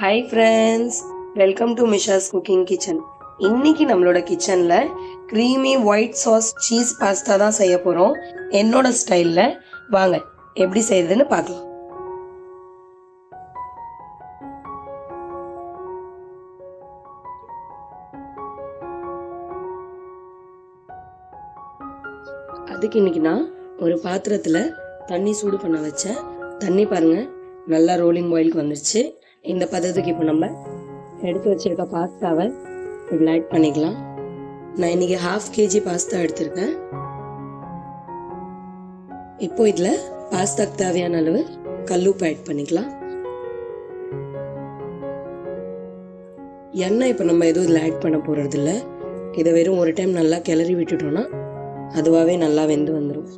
Hi friends welcome to Misha's cooking kitchen இன்னைக்கு நம்மளோட கிச்சனில் creamy white sauce cheese pasta தான் செய்ய போகிறோம் என்னோட ஸ்டைலில் வாங்க எப்படி செய்யறதுன்னு பார்க்கலாம். அதுக்கு இன்னைக்கு நான் ஒரு பாத்திரத்தில் தண்ணி சூடு பண்ண வச்சேன். தண்ணி பாருங்க நல்லா ரோலிங் பாயிலுக்கு வந்துருச்சு. இந்த பதத்துக்கு இப்போ நம்ம எடுத்து வச்சிருக்க பாஸ்தாவை இதில் ஆட் பண்ணிக்கலாம். நான் இன்னைக்கு ஹாஃப் கேஜி பாஸ்தா எடுத்திருக்கேன். இப்போ இதில் பாஸ்தாக்கு தேவையான அளவு கல்லுப்பு ஆட் பண்ணிக்கலாம். எண்ணெய் இப்போ நம்ம எதுவும் இதில் ஆட் பண்ண போகிறதில்ல இதை வெறும் ஒரு டைம் நல்லா கிளறி விட்டுட்டோம்னா அதுவாகவே நல்லா வெந்து வந்துடும்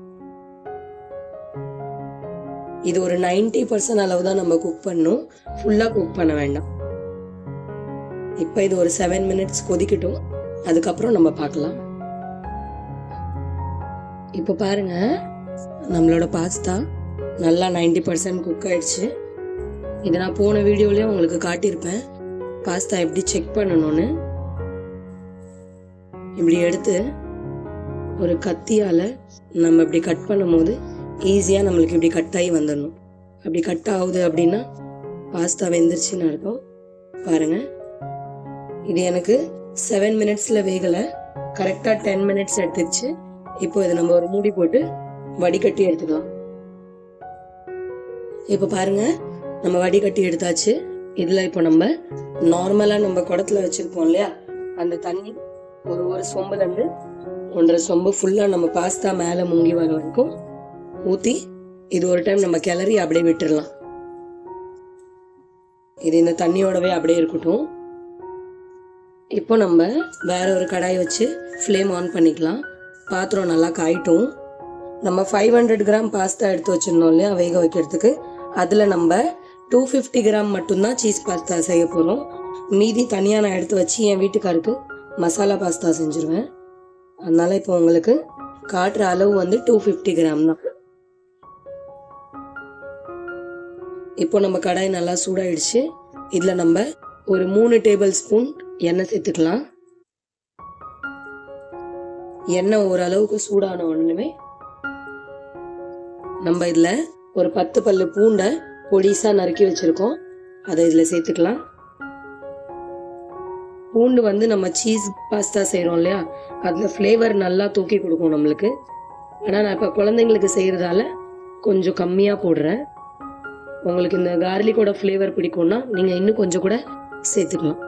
இது ஒரு நைன்டி பர்சன்ட் அளவு தான் நம்ம குக் பண்ணும். ஃபுல்லாக குக் பண்ண வேண்டாம். இப்போ இது ஒரு செவன் மினிட்ஸ் கொதிக்கட்டும். அதுக்கப்புறம் நம்ம பார்க்கலாம். இப்போ பாருங்க. நம்மளோட பாஸ்தா நல்லா நைன்டி பர்சன்ட் குக் ஆயிடுச்சு. இதை நான் போன வீடியோலேயே உங்களுக்கு காட்டியிருப்பேன். பாஸ்தா எப்படி செக் பண்ணணும்னு. இப்படி எடுத்து ஒரு கத்தியால் நம்ம இப்படி கட் பண்ணும்போது ஈஸியாக நம்மளுக்கு இப்படி கட் ஆகி வந்துடணும். அப்படி கட் ஆகுது அப்படின்னா பாஸ்தா வெந்துருச்சுன்னு அர்த்தம். பாருங்கள் இது எனக்கு செவன் மினிட்ஸில் வேகலை. கரெக்டாக டென் மினிட்ஸ் எடுத்துருச்சு. இப்போ இதை நம்ம ஒரு மூடி போட்டு வடிகட்டி எடுத்துக்கலாம். இப்போ பாருங்கள் நம்ம வடிகட்டி எடுத்தாச்சு. இதில் இப்போ நம்ம நார்மலாக நம்ம குடத்துல வச்சுருப்போம் இல்லையா? அந்த தண்ணி ஒரு ஒரு சொம்புலேருந்து ஒன்றரை சொம்பு ஃபுல்லாக நம்ம பாஸ்தா மேலே முங்கி வர வரைக்கும் ஊற்றி இது ஒரு டைம் நம்ம கிளறி அப்படியே விட்டுடலாம் இது இந்த தண்ணியோடவே அப்படியே இருக்கட்டும். இப்போ நம்ம வேற ஒரு கடாய் வச்சு ஃப்ளேம் ஆன் பண்ணிக்கலாம். பாத்திரம் நல்லா காயிட்டும். நம்ம ஃபைவ் ஹண்ட்ரட் கிராம் பாஸ்தா எடுத்து வச்சிருந்தோம் இல்லையா வேக வைக்கிறதுக்கு. அதில் நம்ம டூ ஃபிஃப்டி கிராம் மட்டும்தான் சீஸ் பாஸ்தா செய்ய போகிறோம் மீதி தனியாக நான் எடுத்து வச்சு என் வீட்டுக்காருக்கு மசாலா பாஸ்தா செஞ்சுருவேன். அதனால் இப்போ உங்களுக்கு காட்டுற அளவு வந்து டூ ஃபிஃப்டி கிராம் தான். இப்போ நம்ம கடாய் நல்லா சூடாயிடுச்சு. இதில் நம்ம ஒரு மூணு டேபிள் ஸ்பூன் எண்ணெய் சேர்த்துக்கலாம். எண்ணெய் ஓரளவுக்கு சூடான உடனே நம்ம இதில் ஒரு பத்து பல்லு பூண்டை பொடிசாக நறுக்கி வச்சுருக்கோம். அதை இதில் சேர்த்துக்கலாம். பூண்டு வந்து நம்ம சீஸ் பாஸ்தா செய்கிறோம் இல்லையா? அதில் ஃப்ளேவர் நல்லா தூக்கி கொடுக்கும் நம்மளுக்கு. ஆனால் நான் இப்போ குழந்தைங்களுக்கு செய்கிறதால கொஞ்சம் கம்மியாக போடுறேன். உங்களுக்கு இந்த கார்லிக்கோட ஃப்ளேவர் பிடிக்கும்னா நீங்கள் இன்னும் கொஞ்சம் கூட சேர்த்துக்கலாம்.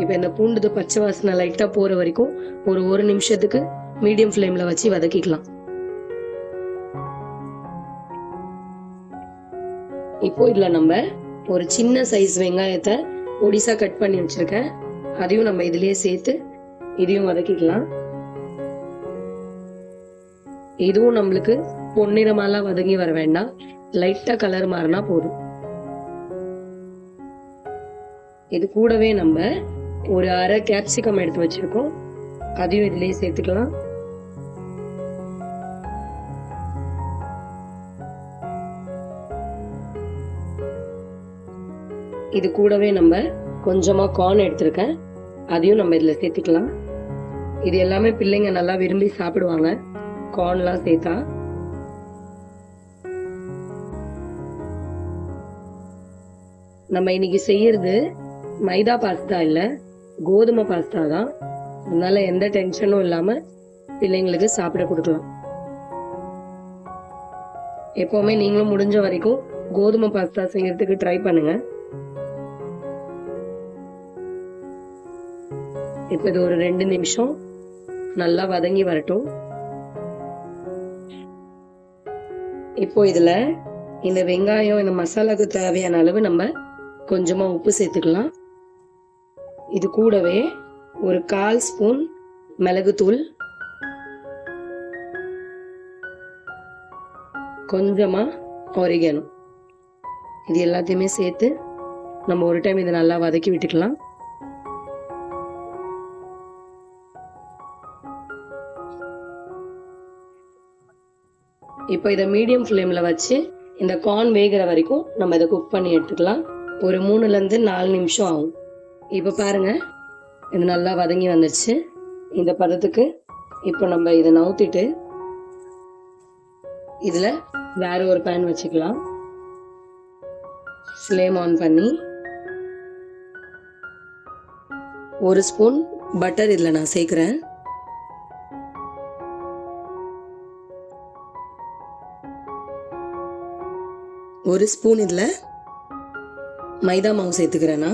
இப்போ இந்த பூண்டுது பச்சை வாசனை லைட்டாக போகிற வரைக்கும் ஒரு ஒரு நிமிஷத்துக்கு மீடியம் ஃப்ளேமில் வச்சு வதக்கிக்கலாம். இப்போ இதில் நம்ம ஒரு சின்ன சைஸ் வெங்காயத்தை ஒடிசா கட் பண்ணி வச்சிருக்கேன். அதையும் நம்ம இதுலயே சேர்த்து இதையும் வதக்கிக்கலாம். இதுவும் நம்மளுக்கு பொன்னிறமாலாம் வதங்கி வர வேண்டாம் லைட்டா கலர் மாறினா போதும். இது கூடவே நம்ம ஒரு அரை கேப்சிகம் எடுத்து வச்சிருக்கோம். அதையும் இதுலயே சேர்த்துக்கலாம். இது கூடவே நம்ம கொஞ்சமாக கார்ன் எடுத்திருக்கேன். அதையும் நம்ம இதில் சேர்த்துக்கலாம். இது எல்லாமே பிள்ளைங்க நல்லா விரும்பி சாப்பிடுவாங்க. கார்ன்லாம் சேர்த்தா. நம்ம இன்னைக்கு செய்யறது மைதா பாஸ்தா இல்லை கோதுமை பாஸ்தா தான். அதனால எந்த டென்ஷனும் இல்லாமல் பிள்ளைங்களுக்கு சாப்பிட கொடுக்கலாம். எப்போவுமே நீங்களும் முடிஞ்ச வரைக்கும் கோதுமை பாஸ்தா செய்யறதுக்கு ட்ரை பண்ணுங்க. இப்போ இது ஒரு ரெண்டு நிமிஷம் நல்லா வதங்கி வரட்டும். இப்போ இதுல இந்த வெங்காயம் இந்த மசாலாவுக்கு தேவையான அளவு நம்ம கொஞ்சமாக உப்பு சேர்த்துக்கலாம். இது கூடவே ஒரு கால் ஸ்பூன் மிளகுத்தூள். கொஞ்சமாக ஒரிகனோ இது எல்லாத்தையுமே சேர்த்து நம்ம ஒரு டைம் இதை நல்லா வதக்கி விட்டுக்கலாம். இப்போ இதை மீடியம் ஃப்ளேமில் வச்சு இந்த கார்ன் வேகிற வரைக்கும் நம்ம இதை குக் பண்ணி எடுத்துக்கலாம். ஒரு மூணுலேருந்து நாலு நிமிஷம் ஆகும். இப்போ பாருங்கள் இது நல்லா வதங்கி வந்துடுச்சு இந்த பதத்துக்கு இப்போ நம்ம இதை நவுத்திட்டு இதில் வேற ஒரு பேன் வச்சுக்கலாம். ஃப்ளேம் ஆன் பண்ணி ஒரு ஸ்பூன் பட்டர் இதில் நான் சேர்க்குறேன். ஒரு ஸ்பூன் இதில் மைதா மாவு சேர்த்துக்கிறேன்னா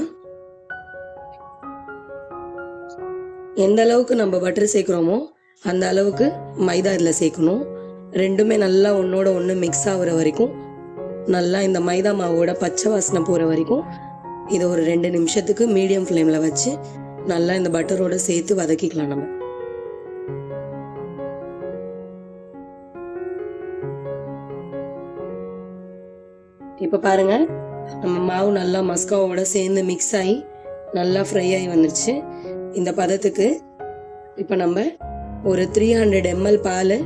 எந்த அளவுக்கு நம்ம பட்டர் சேர்க்குறோமோ அந்த அளவுக்கு மைதா இதில் சேர்க்கணும். ரெண்டுமே நல்லா ஒன்றோட ஒன்று மிக்ஸ் ஆகுற வரைக்கும் நல்லா இந்த மைதா மாவோட பச்சை வாசனை போகிற வரைக்கும் இதை ஒரு ரெண்டு நிமிஷத்துக்கு மீடியம் ஃப்ளேமில் வச்சு நல்லா இந்த பட்டரோட சேர்த்து வதக்கிக்கலாம் நம்ம. இப்போ பாருங்க. நம்ம மாவு நல்லா மஸ்காவோட சேர்ந்து மிக்ஸ் ஆகி நல்லா ஃப்ரை ஆகி வந்துருச்சு. இந்த பதத்துக்கு இப்போ நம்ம ஒரு த்ரீ ஹண்ட்ரட் எம்எல் பால்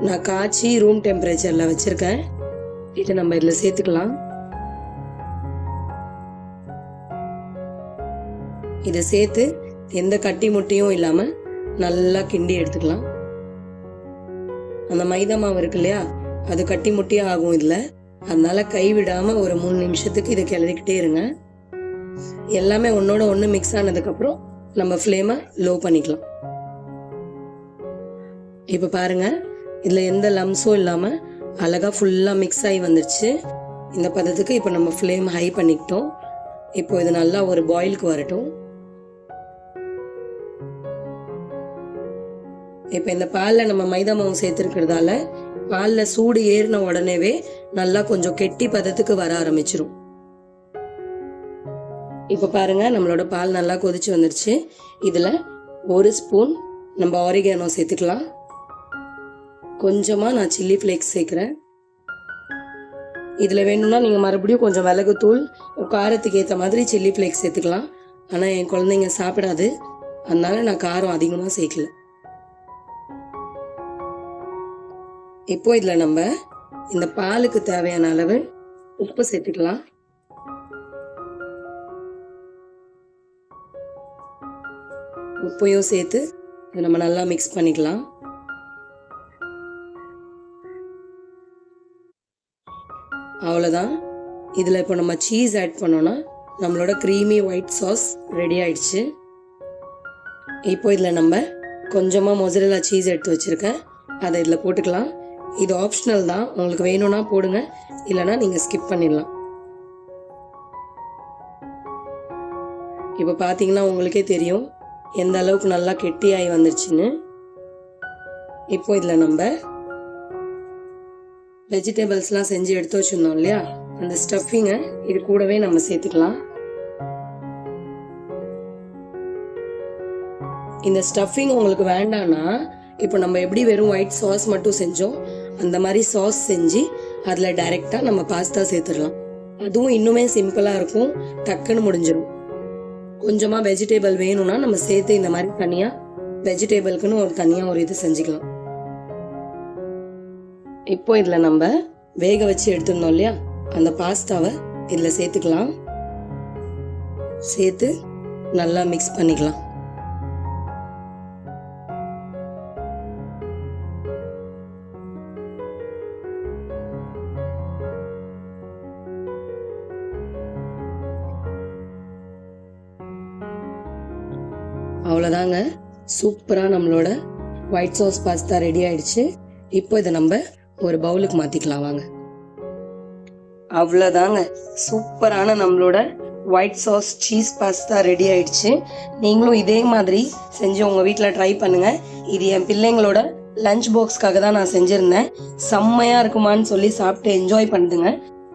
நான் காய்ச்சி ரூம் டெம்பரேச்சரில் வச்சுருக்கேன். இதை நம்ம இதில் சேர்த்துக்கலாம். இதை சேர்த்து எந்த கட்டி முட்டியும் இல்லாமல் நல்லா கிண்டி எடுத்துக்கலாம். அந்த மைதா மாவு இருக்கு இல்லையா? அது கட்டி முட்டியாக ஆகும் இதில். அதனால கைவிடாமல் ஒரு மூணு நிமிஷத்துக்கு இதை கிளறிக்கிட்டே இருங்க. எல்லாமே ஒன்றோட ஒன்று மிக்ஸ் ஆனதுக்கப்புறம் நம்ம ஃப்ளேமை லோ பண்ணிக்கலாம். இப்போ பாருங்க இதில் எந்த லம்ஸும் இல்லாமல் அழகாக ஃபுல்லாக மிக்ஸ் ஆகி வந்துருச்சு. இந்த பதத்துக்கு இப்போ நம்ம ஃப்ளேம் ஹை பண்ணிக்கிட்டோம். இப்போ இது நல்லா ஒரு பாயிலுக்கு வரட்டும். இப்போ இந்த பாலில் நம்ம மைதா மாவு சேர்த்துருக்கிறதால பாலில் சூடு ஏறின உடனேவே நல்லா கொஞ்சம் கெட்டி பதத்துக்கு வர ஆரம்பிச்சிரும். இப்போ பாருங்க நம்மளோட பால் நல்லா கொதிச்சு வந்துருச்சு. இதில் ஒரு ஸ்பூன் நம்ம ஆரிகானோ சேர்த்துக்கலாம். கொஞ்சமாக நான் சில்லி ஃப்ளேக்ஸ் சேர்க்குறேன். இதில் வேணும்னா நீங்கள் மறுபடியும் கொஞ்சம் மிளகுத்தூள் காரத்துக்கு ஏற்ற மாதிரி சில்லி ஃப்ளேக்ஸ் சேர்த்துக்கலாம். ஆனால் என் குழந்தைங்க சாப்பிடாது. அதனால நான் காரம் அதிகமாக சேர்க்கல. இப்போ இதில் நம்ம இந்த பாலுக்கு தேவையான அளவு உப்பு சேர்த்துக்கலாம். உப்பையும் சேர்த்து இதை நம்ம நல்லா மிக்ஸ் பண்ணிக்கலாம். அவ்வளோதான் இதில் இப்போ நம்ம சீஸ் ஆட் பண்ணோன்னா நம்மளோட க்ரீமி ஒயிட் சாஸ் ரெடி ஆயிடுச்சு. இப்போ இதில் நம்ம கொஞ்சமாக மொசரலா சீஸ் எடுத்து வச்சுருக்கேன். அதை இதில் போட்டுக்கலாம். இது ஆப்ஷனல் தான். உங்களுக்கு வேணும்னா போடுங்க. இல்லைனா நீங்கள் ஸ்கிப் பண்ணிடலாம். இப்போ பார்த்தீங்கன்னா உங்களுக்கே தெரியும். எந்த அளவுக்கு நல்லா கெட்டியாகி வந்துருச்சுன்னு. இப்போ இதில் நம்ம வெஜிடபிள்ஸ்லாம் செஞ்சு எடுத்து வச்சுருந்தோம் இல்லையா? அந்த ஸ்டஃபிங்கை இது கூடவே நம்ம சேர்த்துக்கலாம். இந்த ஸ்டஃபிங் உங்களுக்கு வேண்டாம்னா இப்போ நம்ம எப்படி வெறும் ஒயிட் சாஸ் மட்டும் செஞ்சோம்? அந்த மாதிரி சாஸ் செஞ்சு அதில் டைரெக்டாக நம்ம பாஸ்தா சேர்த்துடலாம். அதுவும் இன்னுமே சிம்பிளாக இருக்கும். டக்குன்னு முடிஞ்சிடும் கொஞ்சமாக வெஜிடேபிள் வேணும்னா நம்ம சேர்த்து இந்த மாதிரி தனியாக வெஜிடேபிளுக்குன்னு ஒரு தனியாக ஒரு இது செஞ்சுக்கலாம். இப்போ இதில் நம்ம வேக வச்சு எடுத்துருந்தோம் இல்லையா? அந்த பாஸ்தாவை இதில் சேர்த்துக்கலாம். சேர்த்து நல்லா மிக்ஸ் பண்ணிக்கலாம். அவ்வளோதாங்க சூப்பராக நம்மளோட ஒயிட் சாஸ் பாஸ்தா ரெடி ஆயிடுச்சு. இப்போ இதை நம்ம ஒரு பவுலுக்கு மாற்றிக்கலாம் வாங்க. அவ்வளோதாங்க சூப்பரான நம்மளோட white sauce cheese pasta ready ஆயிடுச்சு. நீங்களும் இதே மாதிரி செஞ்சு உங்கள் வீட்டில் ட்ரை பண்ணுங்கள் இது என் பிள்ளைங்களோட லஞ்ச் பாக்ஸ்க்காக தான் நான் செஞ்சுருந்தேன். செம்மையாக இருக்குமான்னு சொல்லி சாப்பிட்டு என்ஜாய் பண்ணுதுங்க.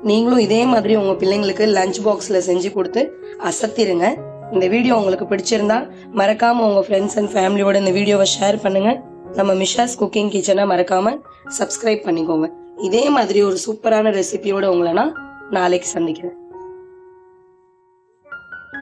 நீங்களும் இதே மாதிரி உங்கள் பிள்ளைங்களுக்கு லஞ்ச் பாக்ஸில் செஞ்சு கொடுத்து அசத்திருங்க. இந்த வீடியோ உங்களுக்கு பிடிச்சிருந்தா மறக்காமல் உங்கள் ஃப்ரெண்ட்ஸ் அண்ட் ஃபேமிலியோட இந்த வீடியோவை ஷேர் பண்ணுங்கள் நம்ம மிஷாஸ் குக்கிங் கிச்சனை மறக்காமல் சப்ஸ்கிரைப் பண்ணிக்கோங்க. இதே மாதிரி ஒரு சூப்பரான ரெசிபியோட உங்களை நான் நாளைக்கு சந்திக்கிறேன்.